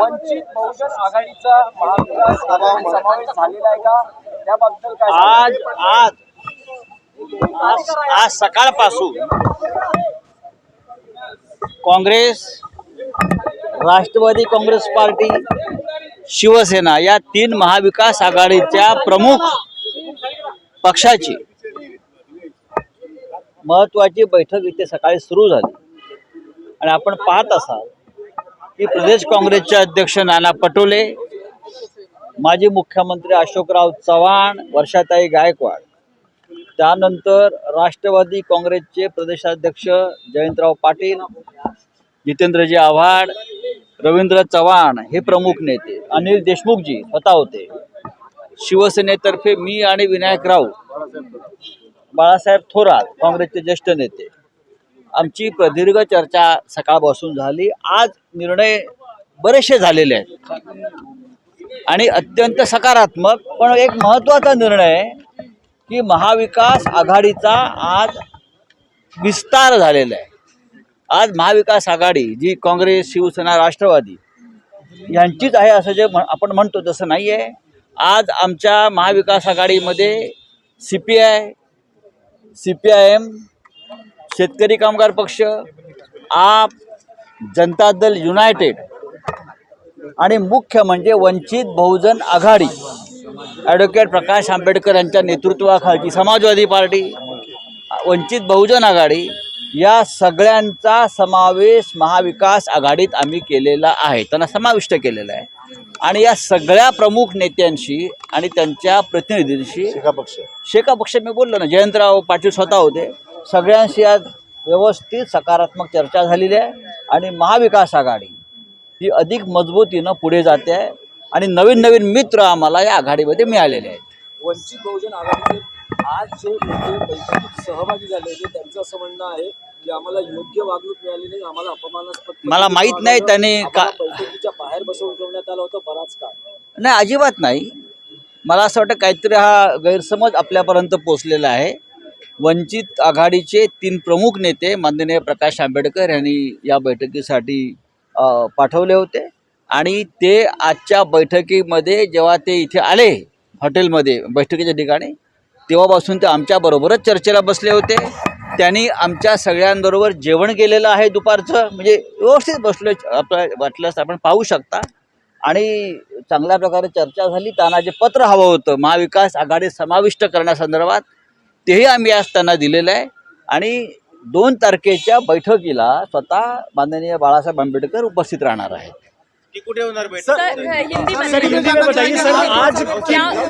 वंचित बहुजन आघाडीचा महाविकास आघाडीत समावेश झालेला आहे का? त्याबद्दल काय आज आज आज आज सकाळपासून काँग्रेस राष्ट्रवादी काँग्रेस पार्टी शिवसेना या तीन महाविकास आघाडीच्या प्रमुख पक्षाची महत्वाची बैठक इथे सकाळी सुरू झाली. आणि आपण पाहत असाल की प्रदेश काँग्रेसचे अध्यक्ष नाना पटोले माजी मुख्यमंत्री अशोकराव चव्हाण वर्षाताई गायकवाड त्यानंतर राष्ट्रवादी काँग्रेसचे प्रदेशाध्यक्ष जयंतराव पाटील जितेंद्रजी आव्हाड रवींद्र चव्हाण हे प्रमुख नेते अनिल देशमुखजी स्वतः होते. शिवसेनेतर्फे मी आणि विनायक राऊत बाळासाहेब थोरात काँग्रेसचे ज्येष्ठ नेते. आमची प्रदीर्घ चर्चा सकाळपासून झाली. आज निर्णय बरेचसे झालेले आहेत. आणि अत्यंत सकारात्मक पण एक महत्त्वाचा निर्णय आहे की महाविकास आघाडीचा आज विस्तार झालेला आहे. आज महाविकास आघाडी जी काँग्रेस शिवसेना राष्ट्रवादी यांचीच आहे असं जे म्हण- आपण म्हणतो तसं नाही आहे आज आमच्या महाविकास आघाडीमध्ये C P I C P I M Shetkari Kamgar Paksha आप जनता दल युनायटेड आणि मुख्य म्हणजे वंचित बहुजन आघाडी. ॲडव्होकेट प्रकाश आंबेडकर यांच्या नेतृत्वाखालची समाजवादी पार्टी वंचित बहुजन आघाडी या सगळ्यांचा समावेश महाविकास आघाडीत आम्ही केलेला आहे. त्यांना समाविष्ट केलेला आहे. आणि या सगळ्या प्रमुख नेत्यांशी आणि त्यांच्या प्रतिनिधींशी शेका पक्ष मी बोललो ना जयंतराव पाटील स्वतः होते. सगळ्यांशी आज व्यवस्थित सकारात्मक चर्चा झालेली आहे आणि महाविकास आघाडी ही अधिक मजबूतीनं पुढे जाते आहे आणि नवीन नवीन मित्र आम्हाला या आघाडीमध्ये मिळालेले आहेत. वंचित बहुजन आघाडीचे आज जे नेते बैठकीत सहभागी झाले होते त्यांचं असं म्हणणं आहे की आम्हाला योग्य वागणूक मिळाली नाही आम्हाला अपमानास्पद मला माहीत नाही त्याने का- बैठकीच्या बाहेर बसवून ठेवण्यात आलं होतं बराच काळ. नाही अजिबात नाही. मला असं वाटतं काहीतरी हा गैरसमज आपल्यापर्यंत पोचलेला आहे. वंचित आघाडीचे तीन प्रमुख नेते माननीय प्रकाश आंबेडकर यांनी या बैठकीसाठी पाठवले होते. आणि ते आजच्या बैठकीमध्ये जेव्हा ते इथे आले हॉटेलमध्ये बैठकीच्या ठिकाणी तेव्हापासून ते आमच्याबरोबरच चर्चेला बसले होते. त्यांनी आमच्या सगळ्यांबरोबर जेवण केलेलं आहे दुपारचं म्हणजे व्यवस्थित बसलो आपलं वाटल्यास आपण पाहू शकता. आणि चांगल्या प्रकारे चर्चा झाली. त्यांना जे पत्र हवं होतं. महाविकास आघाडी समाविष्ट करण्यासंदर्भात तेही आम्ही आज त्यांना दिलेलं आहे. आणि दोन तारखेच्या बैठकीला स्वतः माननीय बाळासाहेब आंबेडकर उपस्थित राहणार आहेत. सर हिंदी में बताइए सर आज क्या